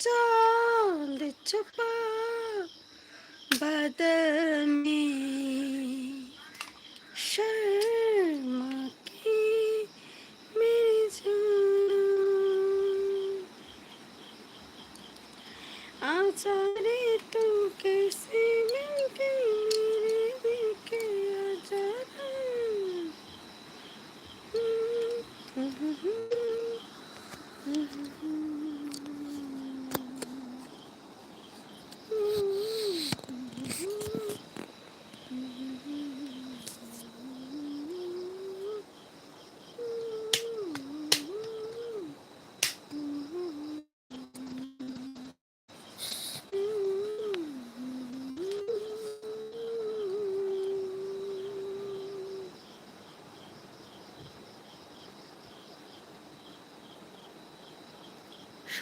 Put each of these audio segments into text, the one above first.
चांद छुपा बदन में शर्मा की मेरी जान आचारे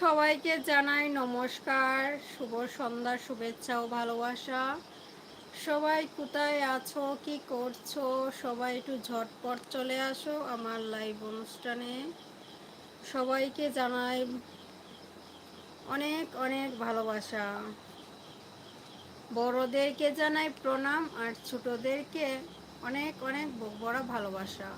সবাইকে জানাই নমস্কার, শুভ সন্ধ্যা, শুভেচ্ছা ও ভালোবাসা। সবাই কোথায় আছো? কি করছ? সবাই একটু ঝটপট চলে আসো আমার লাইভ অনুষ্ঠানে। সবাইকে জানাই অনেক অনেক ভালোবাসা। বড়দেরকে জানাই প্রণাম আর ছোটদেরকে অনেক অনেক বড় ভালোবাসা।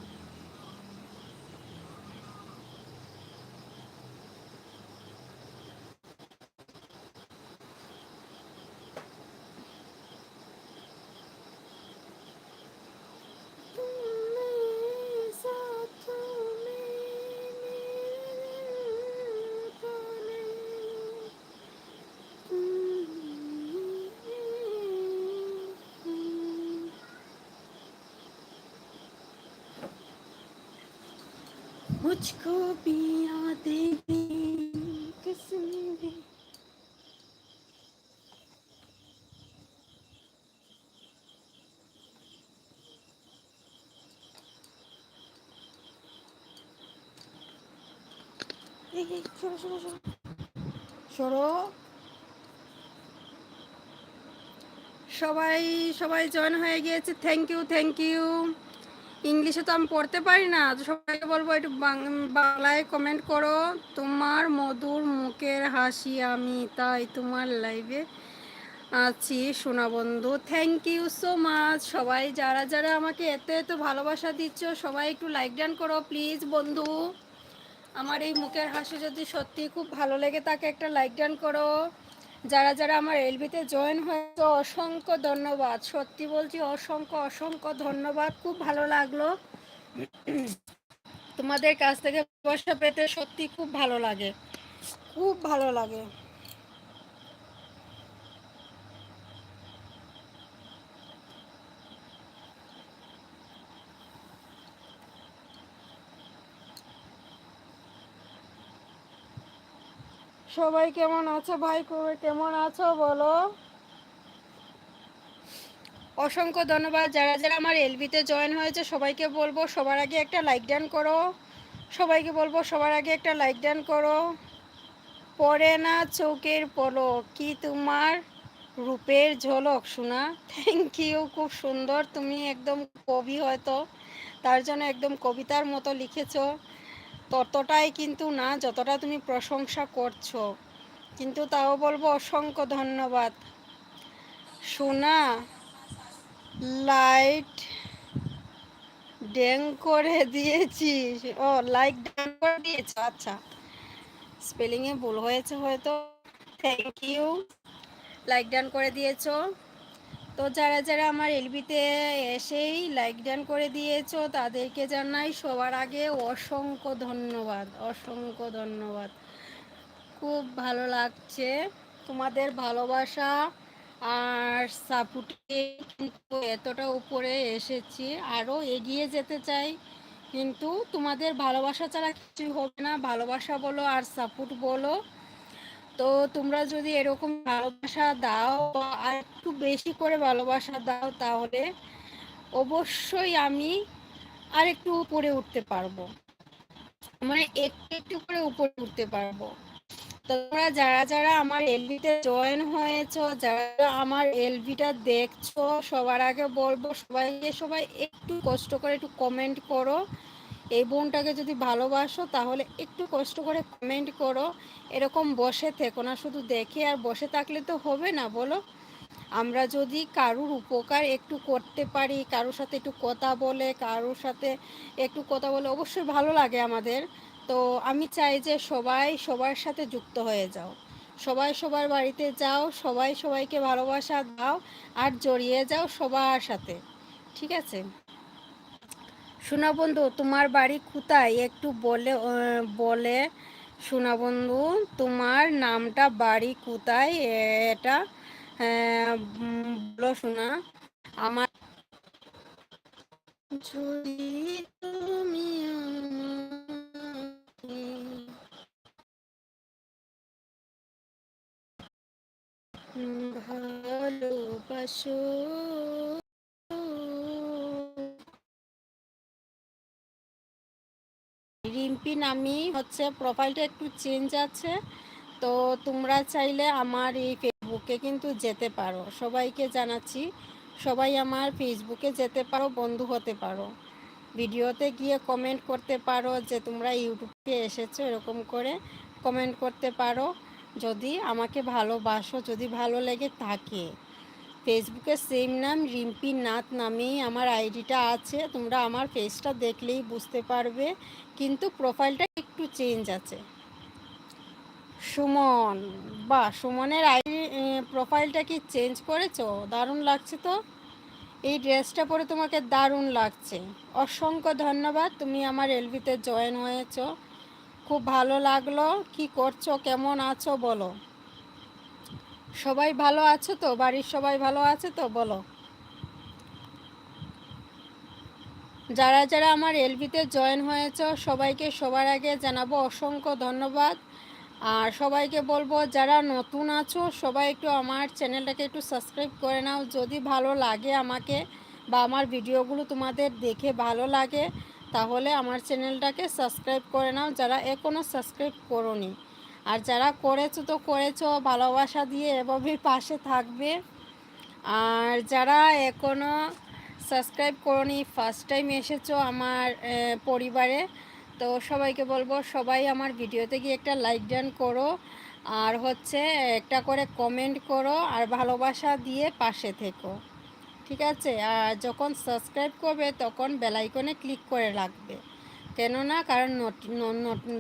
मुझको भी यादें किसने भी সরো সরো সরো সরো সবাই সবাই জয়েন হয়ে গিয়েছে থ্যাংক ইউ থ্যাংক ইউ ইংলিশে তো আমি পড়তে পারি না, তো সবাইকে বলব একটু বাংলায় কমেন্ট করো। তোমার মধুর মুখের হাসি আমি তাই তোমার লাইভে আছি, সোনা বন্ধু। থ্যাংক ইউ সো মাচ সবাই যারা যারা আমাকে এত এত ভালোবাসা দিচ্ছ, সবাই একটু লাইক ডান করো প্লিজ বন্ধু। আমার এই মুখের হাসি যদি সত্যি খুব ভালো লেগে থাকে, একটা লাইক ডান করো। যারা যারা আমার এলবিতে জয়েন হয়েছে, অসংখ্য ধন্যবাদ। সত্যি বলছি, অসংখ্য অসংখ্য ধন্যবাদ। খুব ভালো লাগল। তোমাদের কাছ থেকে পয়সা পেতে সত্যি খুব ভালো লাগে। খুব ভালো লাগে। সবাই কেমন আছো? ভাই কেমন আছো? বলো। অসংখ্য ধন্যবাদ। যারা যারা আমার এলবিতে জয়েন হয়েছে, সবাইকে বলব, সবার আগে একটা লাইক ডান করো। সবাইকে বলব, সবার আগে একটা লাইক ডান করো। পরে না চৌকের পলো কি তোমার রূপের ঝলক? শোনা থ্যাংক ইউ খুব সুন্দর। তুমি একদম কবি হয়তো, তার জন্য একদম কবিতার মতো লিখেছো। ততটাই কিন্তু না, যতটা তুমি প্রশংসা করছ। কিন্তু তাও বলব অসংখ্য ধন্যবাদ। সোনা, লাইট ড্যাং করে দিয়েছি। ও লাইক ড্যাং করে দিয়েছ? আচ্ছা। স্পেলিংয়ে ভুল হয়েছে হয়তো। থ্যাংক ইউ লাইক ডান করে দিয়েছ। তো যারা যারা আমার এলবিতে এসেই লাইক ডান করে দিয়েছ, তাদেরকে জানাই সবার আগে অসংখ্য ধন্যবাদ অসংখ্য ধন্যবাদ। খুব ভালো লাগছে তোমাদের ভালোবাসা আর সাপোর্টে কিন্তু এতটা উপরে এসেছি, আরও এগিয়ে যেতে চাই। কিন্তু তোমাদের ভালোবাসা ছাড়া কিছুই হবে না, ভালোবাসা বলো আর সাপোর্ট বলো। তো তোমরা যদি এরকম ভালোবাসা দাও আর একটু বেশি করে ভালোবাসা দাও তাহলে অবশ্যই আমি আর একটু উপরে উঠতে পারব। মানে একটু একটু করে উপরে উঠতে পারব। তোমরা যারা যারা আমার এলবিতে জয়েন হয়েছো, যারা আমার এলবিটা দেখছ, সবার আগে বলব সবাইকে সবাই একটু কষ্ট করে একটু কমেন্ট করো। এই বোনটাকে যদি ভালোবাসো, তাহলে একটু কষ্ট করে কমেন্ট করো। এরকম বসে থেকো না, শুধু দেখে আর বসে থাকলে তো হবে না, বলো? আমরা যদি কারুর উপকার একটু করতে পারি, কারোর সাথে একটু কথা বলে, কারোর সাথে একটু কথা বলে, অবশ্যই ভালো লাগে আমাদের। তো আমি চাই যে সবাই সবার সাথে যুক্ত হয়ে যাও। সবাই সবার বাড়িতে যাও, সবাই সবাইকে ভালোবাসা দাও আর জড়িয়ে যাও সবার সাথে। ঠিক আছে? শোনা বন্ধু তোমার বাড়ি কোথায়? একটু বলে বলে শোনা বন্ধু তোমার নামটা বাড়ি কোথায়? এটা বলো শোনা। আমার যদি তুমি ভালোবাসো। রিম্পি নামি হচ্ছে প্রোফাইলটা একটু চেঞ্জ আছে। তো তোমরা চাইলে আমার এই ফেসবুকে কিন্তু যেতে পারো। সবাইকে জানাচ্ছি, সবাই আমার ফেসবুকে যেতে পারো, বন্ধু হতে পারো। ভিডিওতে গিয়ে কমেন্ট করতে পারো যে তোমরা ইউটিউবে এসেছ এরকম করে কমেন্ট করতে পারো। যদি আমাকে ভালোবাসো, যদি ভালো লেগে থাকে। ফেসবুকে সেম নাম রিম্পি নাথ নামেই আমার আইডিটা আছে। তোমরা আমার ফেসটা দেখলেই বুঝতে পারবে। কিন্তু প্রোফাইলটা একটু চেঞ্জ আছে। সুমন বা সুমনের আইডি প্রোফাইলটা কি চেঞ্জ করেছ? দারুণ লাগছে তো? এই ড্রেসটা পরে তোমাকে দারুণ লাগছে। অসংখ্য ধন্যবাদ, তুমি আমার এলবিতে জয়েন হয়েছো। খুব ভালো লাগল। কি করছ? কেমন আছো? বলো। সবাই ভালো আছো তো? বাড়ির সবাই ভালো আছে তো? বলো। যারা যারা আমার এলবিতে জয়েন হয়েছ, সবাইকে সবার আগে জানাব অসংখ্য ধন্যবাদ। আর সবাইকে বলব, যারা নতুন আছো, সবাই একটু আমার চ্যানেলটাকে একটু সাবস্ক্রাইব করে নাও। যদি ভালো লাগে আমাকে বা আমার ভিডিওগুলো তোমাদের দেখে ভালো লাগে, তাহলে আমার চ্যানেলটাকে সাবস্ক্রাইব করে নাও। যারা এখনও সাবস্ক্রাইব করোনি আর যারা করেছ তো করেছ, ভালোবাসা দিয়ে এভাবেই পাশে থাকবে। আর যারা এখনও সাবস্ক্রাইব করনি ফার্স্ট টাইম এসেছ আমার পরিবারে, তো সবাইকে বলব সবাই আমার ভিডিওতে গিয়ে একটা লাইক ডান করো। আর হচ্ছে একটা করে কমেন্ট করো আর ভালোবাসা দিয়ে পাশে থেকো। ঠিক আছে? আর যখন সাবস্ক্রাইব করবে তখন বেলাইকনে ক্লিক করে রাখবে। কেননা কারণ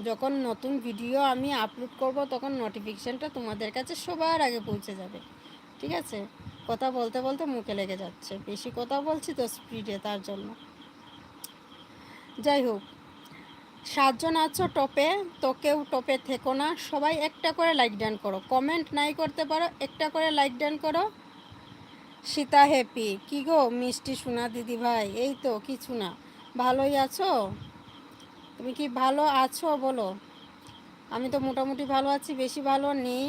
যখন নতুন ভিডিও আমি আপলোড করব, তখন নোটিফিকেশানটা তোমাদের কাছে সবার আগে পৌঁছে যাবে। ঠিক আছে? কথা বলতে বলতে মুখে লেগে যাচ্ছে। বেশি কথা বলছি তো স্পিডে তার জন্য। যাই হোক, সাতজন আছো টপে তো কেউ টপে থেকো না। সবাই একটা করে লাইক ডান করো। কমেন্ট নাই করতে পারো, একটা করে লাইক ডান করো। সীতা হ্যাপি কি গো, মিষ্টি সোনা দিদি ভাই? এই তো, কিছু না। ভালোই আছো? তুমি কি ভালো আছো? বলো। আমি তো মোটামুটি ভালো আছি, বেশি ভালো নেই।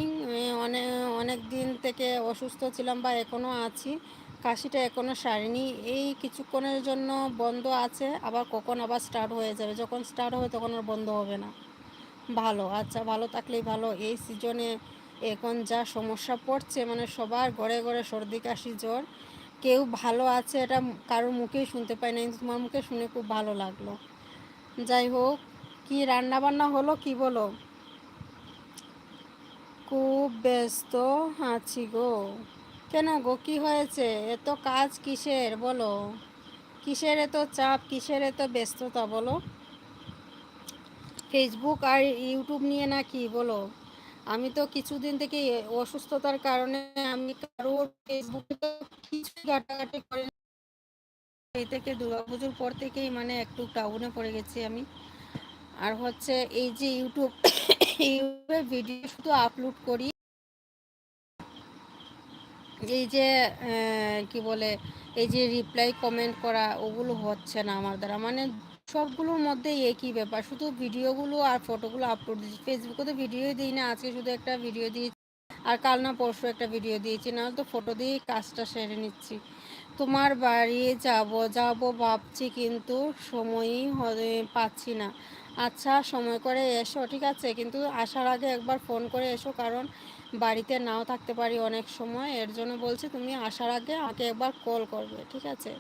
অনেক অনেক দিন থেকে অসুস্থ ছিলাম বা এখনও আছি। কাশিটা এখনও সারেনি। এই কিছুক্ষণের জন্য বন্ধ আছে, আবার কখন আবার স্টার্ট হয়ে যাবে? যখন স্টার্ট হবে তখন আর বন্ধ হবে না। ভালো আচ্ছা ভালো থাকলেই ভালো। এই সিজনে এখন যা সমস্যা পড়ছে মানে সবার ঘরে ঘরে সর্দি, কাশি, জ্বর, কেউ ভালো আছে এটা কারোর মুখেই শুনতে পাই না কিন্তু তোমার মুখে শুনে খুব ভালো লাগল। যাই হোক, কি রান্না বান্না হলো কি বলো? খুব ব্যস্ত আছি গো। কেন গো, কি হয়েছে? এত কাজ কিসের বলো? কিসের এত চাপ, কিসের এত ব্যস্ততা বলো? ফেসবুক আর ইউটিউব নিয়ে না কি বলো? আমি তো কিছুদিন থেকে অসুস্থতার কারণে আমি কারোর ফেসবুকে কিছু ঘাটাঘাটি করে এই থেকে দুর্গাপুজোর পর থেকেই মানে একটু টাউনে পড়ে গেছি আমি। আর হচ্ছে এই যে ইউটিউব ইউটিউবে ভিডিও শুধু আপলোড করি। এই যে কি বলে, এই যে রিপ্লাই কমেন্ট করা, ওগুলো হচ্ছে না আমার দ্বারা। মানে সবগুলোর মধ্যে একই ব্যাপার। শুধু ভিডিওগুলো আর ফটোগুলো আপলোড দিচ্ছি। ফেসবুকে তো ভিডিওই দিই না, আজকে শুধু একটা ভিডিও দিয়েছি। আর কাল না পরশু একটা ভিডিও দিয়েছি। না তো ফটো দিয়েই কাজটা সেরে নিচ্ছি। তোমার বাড়ি যাব যাব ভাবছি কিন্তু সময়ই পাচ্ছি না। আচ্ছা সময় করে এসো, ঠিক আছে? কিন্তু আসার আগে একবার ফোন করে এসো, কারণ বাড়িতে নাও থাকতে পারি অনেক সময়। এর জন্য বলছি তুমি আসার আগে আমাকে একবার কল করবে, ঠিক আছে?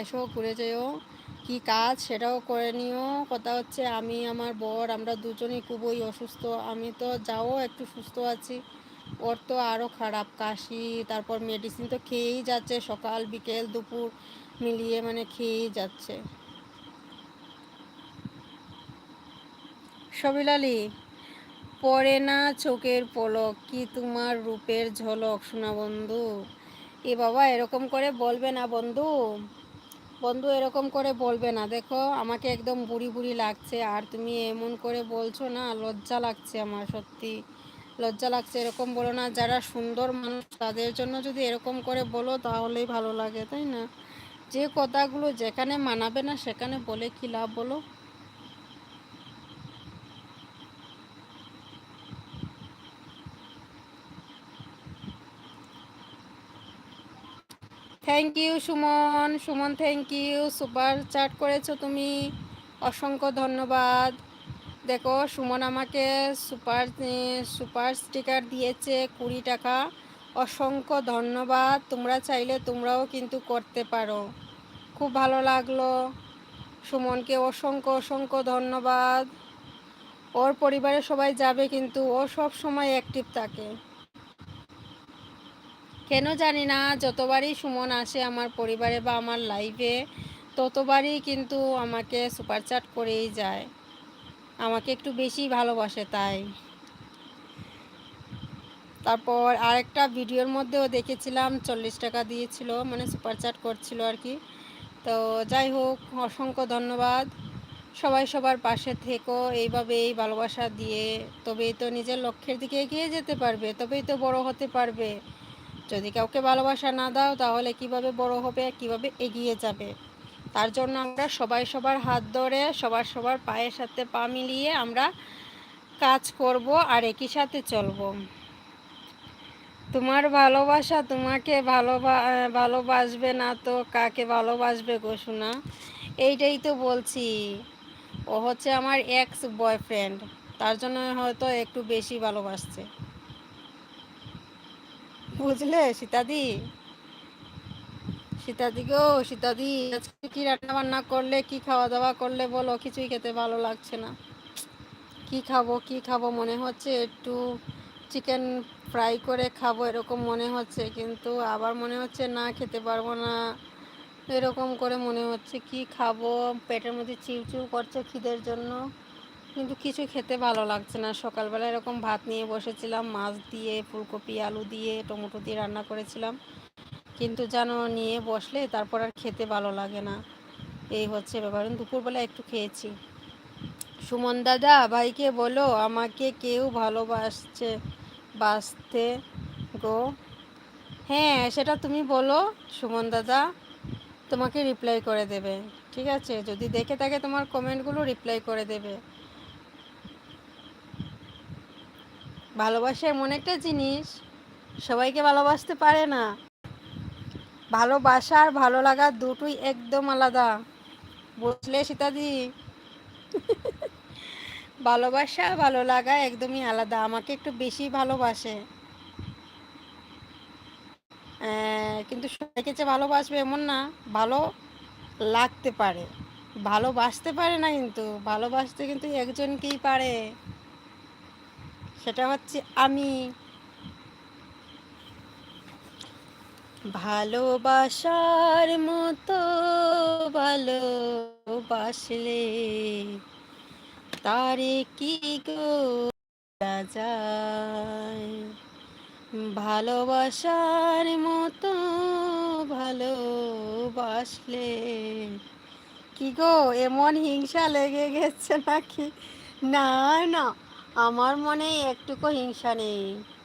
এসো, ঘুরে যেও। কি কাজ? সেটাও করে নিও। কথা হচ্ছে আমি, আমার বর, আমরা দুজনেই খুবই অসুস্থ। আমি তো যাও, একটু সুস্থ আছি। ওর তো আরও খারাপ, কাশি, তারপর মেডিসিন তো খেয়েই যাচ্ছে, সকাল, বিকেল, দুপুর মিলিয়ে মানে খেয়েই যাচ্ছে। সবিলালি পড়ে না চোখের পলক, কি তোমার রূপের ঝলক শোনা বন্ধু? এ বাবা, এরকম করে বলবে না বন্ধু। বন্ধু, এরকম করে বলবে না। দেখো, আমাকে একদম বুড়ি বুড়ি লাগছে, আর তুমি এমন করে বলছো না, লজ্জা লাগছে আমার সত্যি। লজ্জা লাগছে, এরকম বলো না। যারা সুন্দর মানুষ, তাদের জন্য যদি এরকম করে বলো, তাহলেই ভালো লাগে, তাই না? যে কথাগুলো যেখানে মানাবে না, সেখানে বলে কি লাভ বলো? Thank you Suman. Suman thank you super chat করেছ তুমি। অসংখ্য ধন্যবাদ। দেখো, সুমন আমাকে সুপার সুপার স্টিকার দিয়েছে কুড়ি টাকা। অসংখ্য ধন্যবাদ, তোমরা চাইলে তোমরাও কিন্তু করতে পারো। খুব ভালো লাগল। সুমনকে অসংখ্য অসংখ্য ধন্যবাদ। ওর পরিবারের সবাই যাবে কিন্তু ও সব সময় অ্যাক্টিভ থাকে। কেন জানি না, যতবারই সুমন আসে আমার পরিবারে বা আমার লাইফে ততবারই কিন্তু আমাকে সুপারচাট করেই যায়। আমাকে একটু বেশি ভালোবাসে, তাই। তারপর আরেকটা ভিডিওর মধ্যেও দেখেছিলাম, চল্লিশ টাকা দিয়েছিল মানে সুপার সুপারচাট করছিল আর কি। তো যাই হোক, অসংখ্য ধন্যবাদ। সবাই সবার পাশে থেকো, এইভাবেই ভালোবাসা দিয়ে। তবেই তো নিজের লক্ষ্যের দিকে এগিয়ে যেতে পারবে, তবেই তো বড় হতে পারবে। যদি কাউকে ভালোবাসা না দাও, তাহলে কীভাবে বড় হবে, কীভাবে এগিয়ে যাবে? তার জন্য আমরা সবাই সবার হাত ধরে, সবার সবার পায়ের সাথে পা মিলিয়ে আমরা কাজ করব আর একই সাথে চলব। তোমার ভালোবাসা তোমাকে ভালোবা, ভালোবাসবে না তো কাকে ভালোবাসবে গো শোনা এইটাই তো বলছি। ও হচ্ছে আমার এক্স বয়ফ্রেন্ড তার জন্য হয়তো একটু বেশি ভালোবাসছে। বুঝলে সীতাদি? সীতাদি গো সীতাদি, আজকে কি রান্না বান্না করলে, কি খাওয়া দাওয়া করলে বলো? কিছুই খেতে ভালো লাগছে না। কি খাব কি খাব মনে হচ্ছে? একটু চিকেন ফ্রাই করে খাব এরকম মনে হচ্ছে, কিন্তু আবার মনে হচ্ছে না, খেতে পারব না। এরকম করে মনে হচ্ছে, কি খাব? পেটের মধ্যে চিউচিউ করছে খিদের জন্য। কিন্তু কিছু খেতে ভালো লাগছে না। সকালবেলা এরকম ভাত নিয়ে বসেছিলাম, মাছ দিয়ে, ফুলকপি, আলু দিয়ে, টমেটো দিয়ে রান্না করেছিলাম। কিন্তু জানো নিয়ে বসলে তারপর আর খেতে ভালো লাগে না। এই হচ্ছে ব্যাপার। দুপুরবেলা একটু খেয়েছি। সুমন দাদা, ভাইকে বলো, আমাকে কেউ ভালোবাসছে বাসতে গো। হ্যাঁ সেটা তুমি বলো, সুমন দাদা। তোমাকে রিপ্লাই করে দেবে। ঠিক আছে? যদি দেখে থাকে তোমার কমেন্টগুলো রিপ্লাই করে দেবে। ভালোবাসা এমন একটা জিনিস, সবাইকে ভালোবাসতে পারে না। ভালোবাসা আর ভালো লাগা দুটোই একদম আলাদা। বুঝলে সীতাদি? ভালোবাসা ভালো লাগা একদমই আলাদা, আমাকে একটু বেশি ভালোবাসে। কিন্তু সবাইকে যে ভালোবাসবে এমন না, ভালো লাগতে পারে। ভালোবাসতে পারে না কিন্তু, ভালোবাসতে কিন্তু একজনকেই পারে। সেটা হচ্ছে আমি। ভালোবাসার মতো ভালোবাসলে তারে কি গো যায়? ভালোবাসার মতো ভালোবাসলে কি গো, এমন হিংসা লেগে গেছে নাকি? না না, আমার মনে একটুকু হিংসা নেই।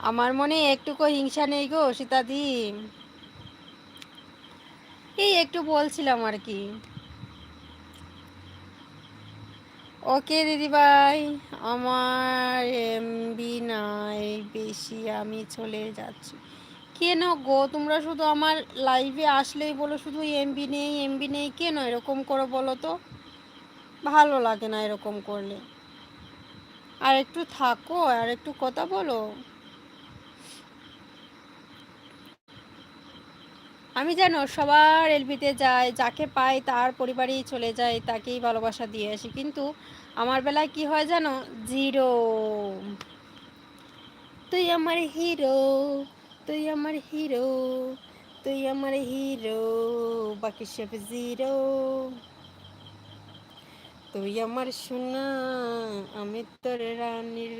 আমার মনে একটুকু হিংসা নেই গো, সীতাদি। এই একটু বলছিলাম আর কি। ওকে, দিদিভাই, আমার এমবি নাই, বেশি আমি চলে যাচ্ছি। কেন গো, তোমরা শুধু আমার লাইভে আসলেই বলো, শুধু এমবি নেই এমবি নেই, কেন এরকম করো বলো তো? ভালো লাগে না এরকম করলে। আর একটু থাকো, আর একটু কথা বলো। আমি যেন সবার এলবিতে যাই, যাকে পাই তার পরিবারেই চলে যায় তাকেই ভালোবাসা দিয়ে আসি। কিন্তু আমার বেলায় কি হয় জানো? জিরো তুই আমার হিরো তুই আমার হিরো তুই আমার হিরো বাকি সব জিরো তুই আমার সোনা, আমি তোর রানীর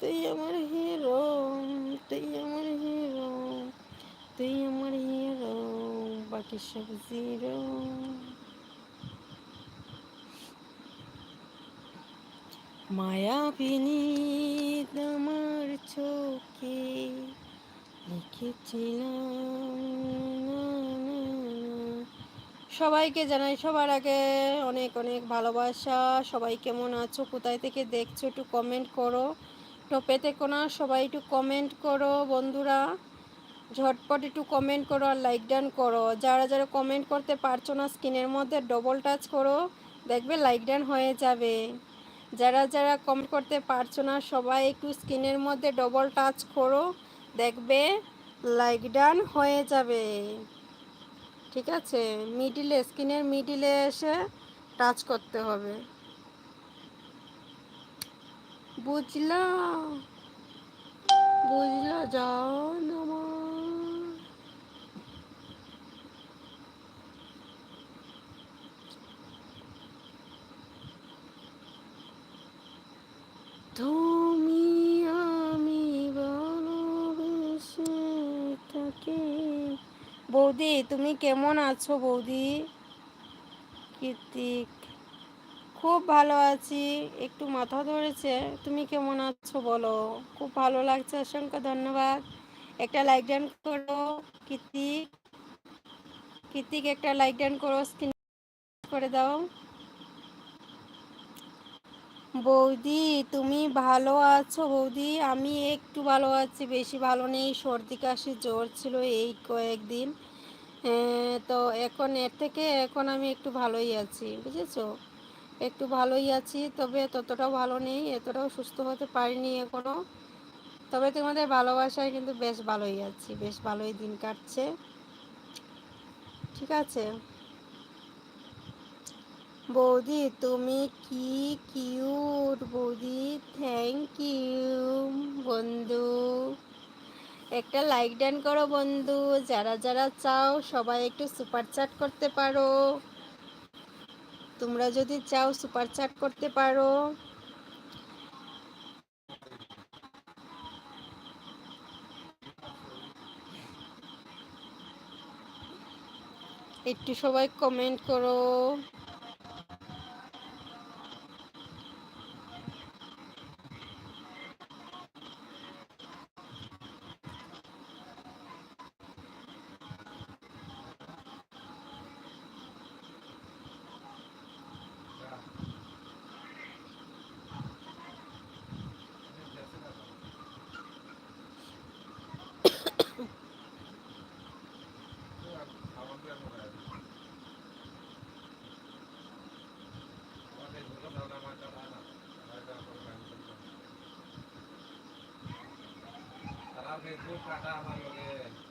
তুই আমার হিরো তুই আমার হিরো তুই আমার হিরো বাকি সব জিরো মায়াবিনী আমার চোখে লিখেছিলাম সবাইকে জানাই সবার আগে অনেক অনেক ভালোবাসা। সবাই কেমন আছো? কোথায় থেকে দেখছ? একটু কমেন্ট করো। টোপে থেকো না, সবাই একটু কমেন্ট করো বন্ধুরা। ঝটপট একটু কমেন্ট করো আর লাইক ডান করো। যারা যারা কমেন্ট করতে পারছ না স্ক্রিনের মধ্যে ডবল টাচ করো, দেখবে লাইক ডান হয়ে যাবে। যারা যারা কমেন্ট করতে পারছ না, সবাই একটু স্ক্রিনের মধ্যে ডবল টাচ করো, দেখবে লাইক ডান হয়ে যাবে। ঠিক আছে? মিডিলে স্ক্রিনের মিডিলে এসে টাচ করতে হবে। বুঝলা বুঝলা যাও আমি বৌদি তুমি কেমন আছো বৌদি? কীর্তিক খুব ভালো আছি। একটু মাথা ধরেছে। তুমি কেমন আছো বলো? খুব ভালো লাগছে, অসংখ্য ধন্যবাদ। একটা লাইক ডান করো কীর্তিক কীর্তিক একটা লাইক ডান করো স্ক্রিন করে দাও। বৌদি, তুমি ভালো আছো? বৌদি, আমি একটু ভালো আছি, বেশি ভালো নেই। সর্দি, কাশি, জ্বর ছিল এই কয়েকদিন। তো এখন এর থেকে এখন আমি একটু ভালোই আছি, বুঝেছ? একটু ভালোই আছি, তবে ততটাও ভালো নেই, এতটাও সুস্থ হতে পারিনি এখনও তবে তোমাদের ভালোবাসায় কিন্তু বেশ ভালোই আছি, বেশ ভালোই দিন কাটছে। ঠিক আছে। বৌদি, তুমি কি কিউট বৌদি? থ্যাংক ইউ বন্ধু। একটা লাইক ডান করো বন্ধু, যারা যারা চাও সবাই একটু সুপার চাট করতে পারো। তোমরা যদি চাও সুপার চাট করতে পারো। একটু সবাই কমেন্ট করো। tentou cagar a maionese.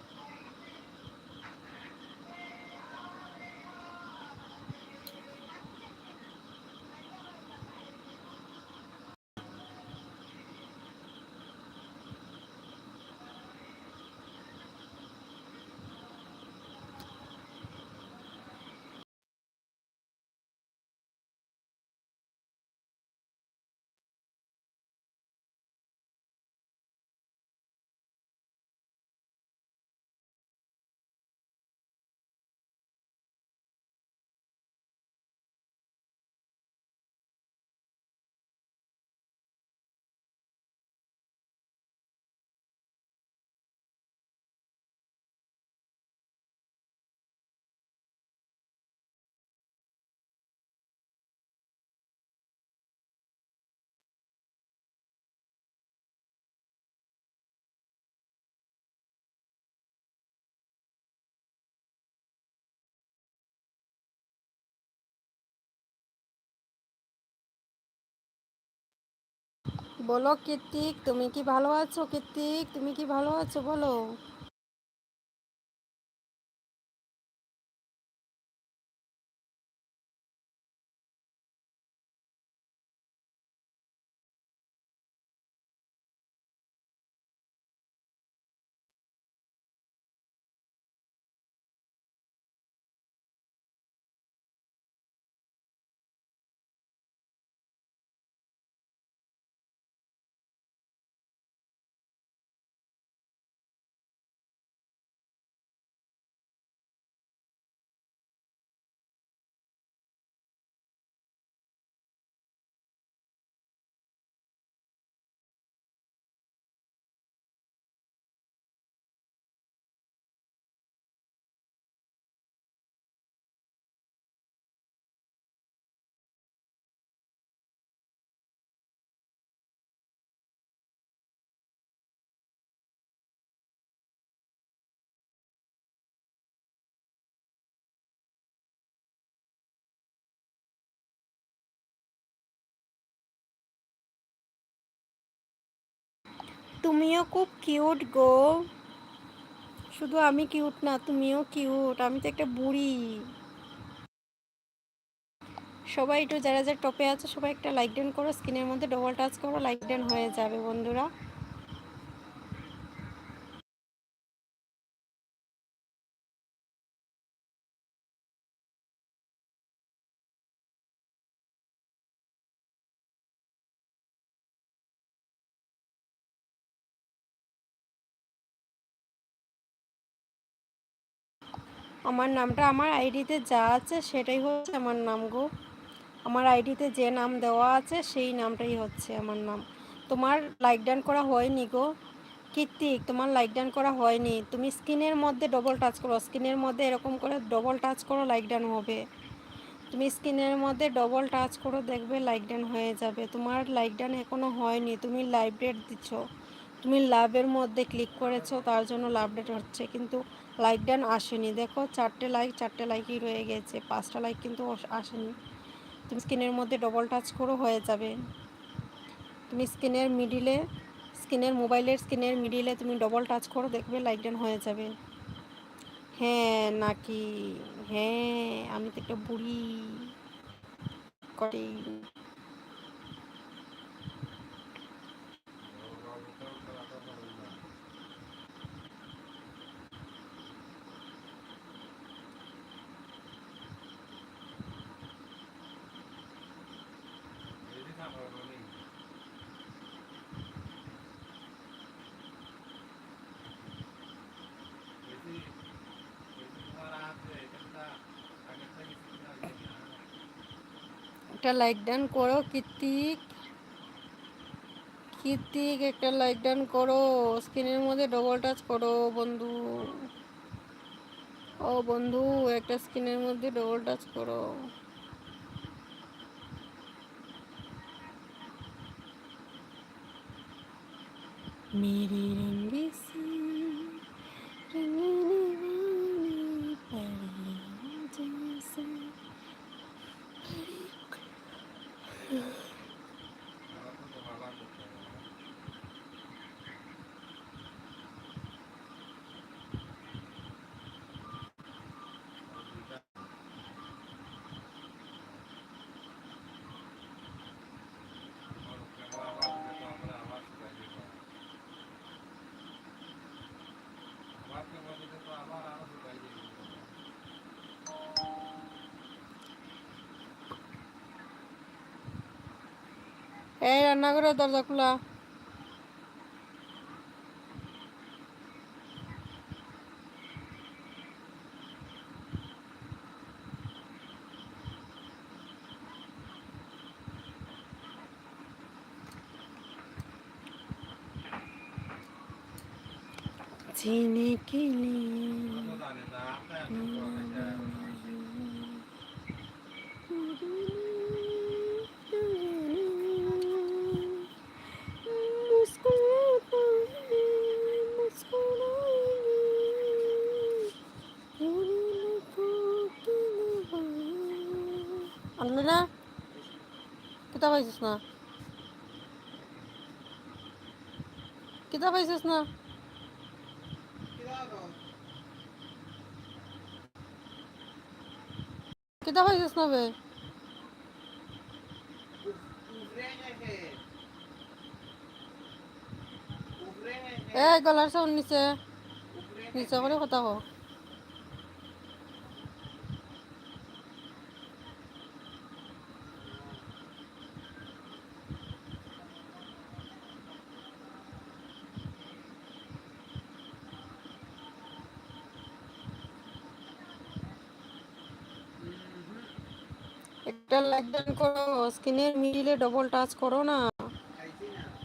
বলো কীর্তিক তুমি কি ভালো আছো কীর্তিক? তুমি কি ভালো আছো? বলো। তুমিও খুব কিউট গো। শুধু আমি কিউট না, তুমিও কিউট। আমি তো একটা বুড়ি। সবাই একটু যারা যারা টপে আছে, সবাই একটা লাইক ডান করো, স্ক্রিনের মধ্যে ডবল টাচ করো লাইক ডান হয়ে যাবে বন্ধুরা। আমার নামটা আমার আইডিতে যা আছে সেটাই হচ্ছে আমার নাম গো। আমার আইডিতে যে নাম দেওয়া আছে সেই নামটাই হচ্ছে আমার নাম। তোমার লাইক ডান করা হয়নি গো। কীর্তিক, তোমার লাইক ডান করা হয়নি। তুমি স্ক্রিনের মধ্যে ডবল টাচ করো। স্ক্রিনের মধ্যে এরকম করে ডবল টাচ করো লাইক ডান হবে। তুমি স্ক্রিনের মধ্যে ডবল টাচ করো, দেখবে লাইক ডান হয়ে যাবে। তোমার লাইক ডান এখনও হয়নি। তুমি লাইভ ডেট দিচ্ছ। তুমি লাভের মধ্যে ক্লিক করেছ, তার জন্য লাভ ডেট হচ্ছে, কিন্তু লাইক ডান আসেনি। দেখো, চারটে লাইক চারটে লাইকই রয়ে গেছে, পাঁচটা লাইক কিন্তু আসেনি। তুমি স্ক্রিনের মধ্যে ডবল টাচ করো, হয়ে যাবে। তুমি স্ক্রিনের মিডিলে স্ক্রিনের মোবাইলের স্ক্রিনের মিডিলে তুমি ডবল টাচ করো, দেখবে লাইক ডান হয়ে যাবে। হ্যাঁ নাকি? হ্যাঁ আমি তো একটা বুড়ি। কটি এদিকে আমরা বলি বেশি বেশি তোমার আছে এটা আগে থেকে কিছু না একটা লাইক ডান করো কীর্তিক কীর্তিক একটা লাইক ডান করো স্ক্রিনের মধ্যে ডবল টাচ করো বন্ধু ও বন্ধু একটা স্ক্রিনের মধ্যে ডবল টাচ করো मेरे रंग से এই রান্নাঘরের দরজা খোলা। চিনি কিনি। কিতা পাইছিস না কিতা পাইছিস না বে এ গলার সাউন্ড নিচে নিচে করে কথা হোক একটা লাইক করো স্ক্রিনের মিডিলে ডবল টাচ করো না।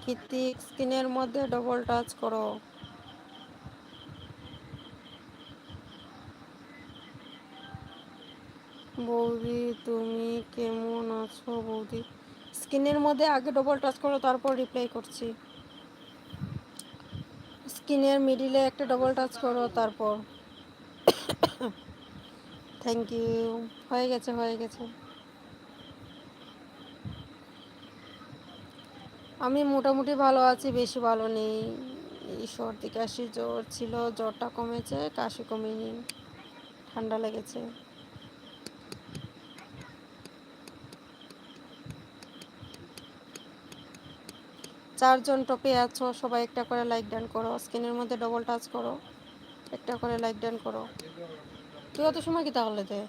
কৃতিক স্ক্রিনের মধ্যে ডবল টাচ করো। বৌদি, তুমি কেমন আছো বৌদি? স্ক্রিনের মধ্যে আগে ডবল টাচ করো, তারপর রিপ্লাই করছি। স্ক্রিনের মিডিলে একটা ডবল টাচ করো, তারপর। থ্যাংক ইউ হয়ে গেছে হয়ে গেছে। আমি মোটামুটি ভালো আছি, বেশি ভালো নেই। এই সর্দি কাশি জ্বর ছিল, জ্বরটা কমেছে, কাশি কমেনি, ঠান্ডা লেগেছে। চারজন টপে আছো, সবাই একটা করে লাইক ডান করো, স্ক্রিনের মধ্যে ডবল টাচ করো, একটা করে লাইক ডান করো। তুই অত সময় কি তাহলে দে?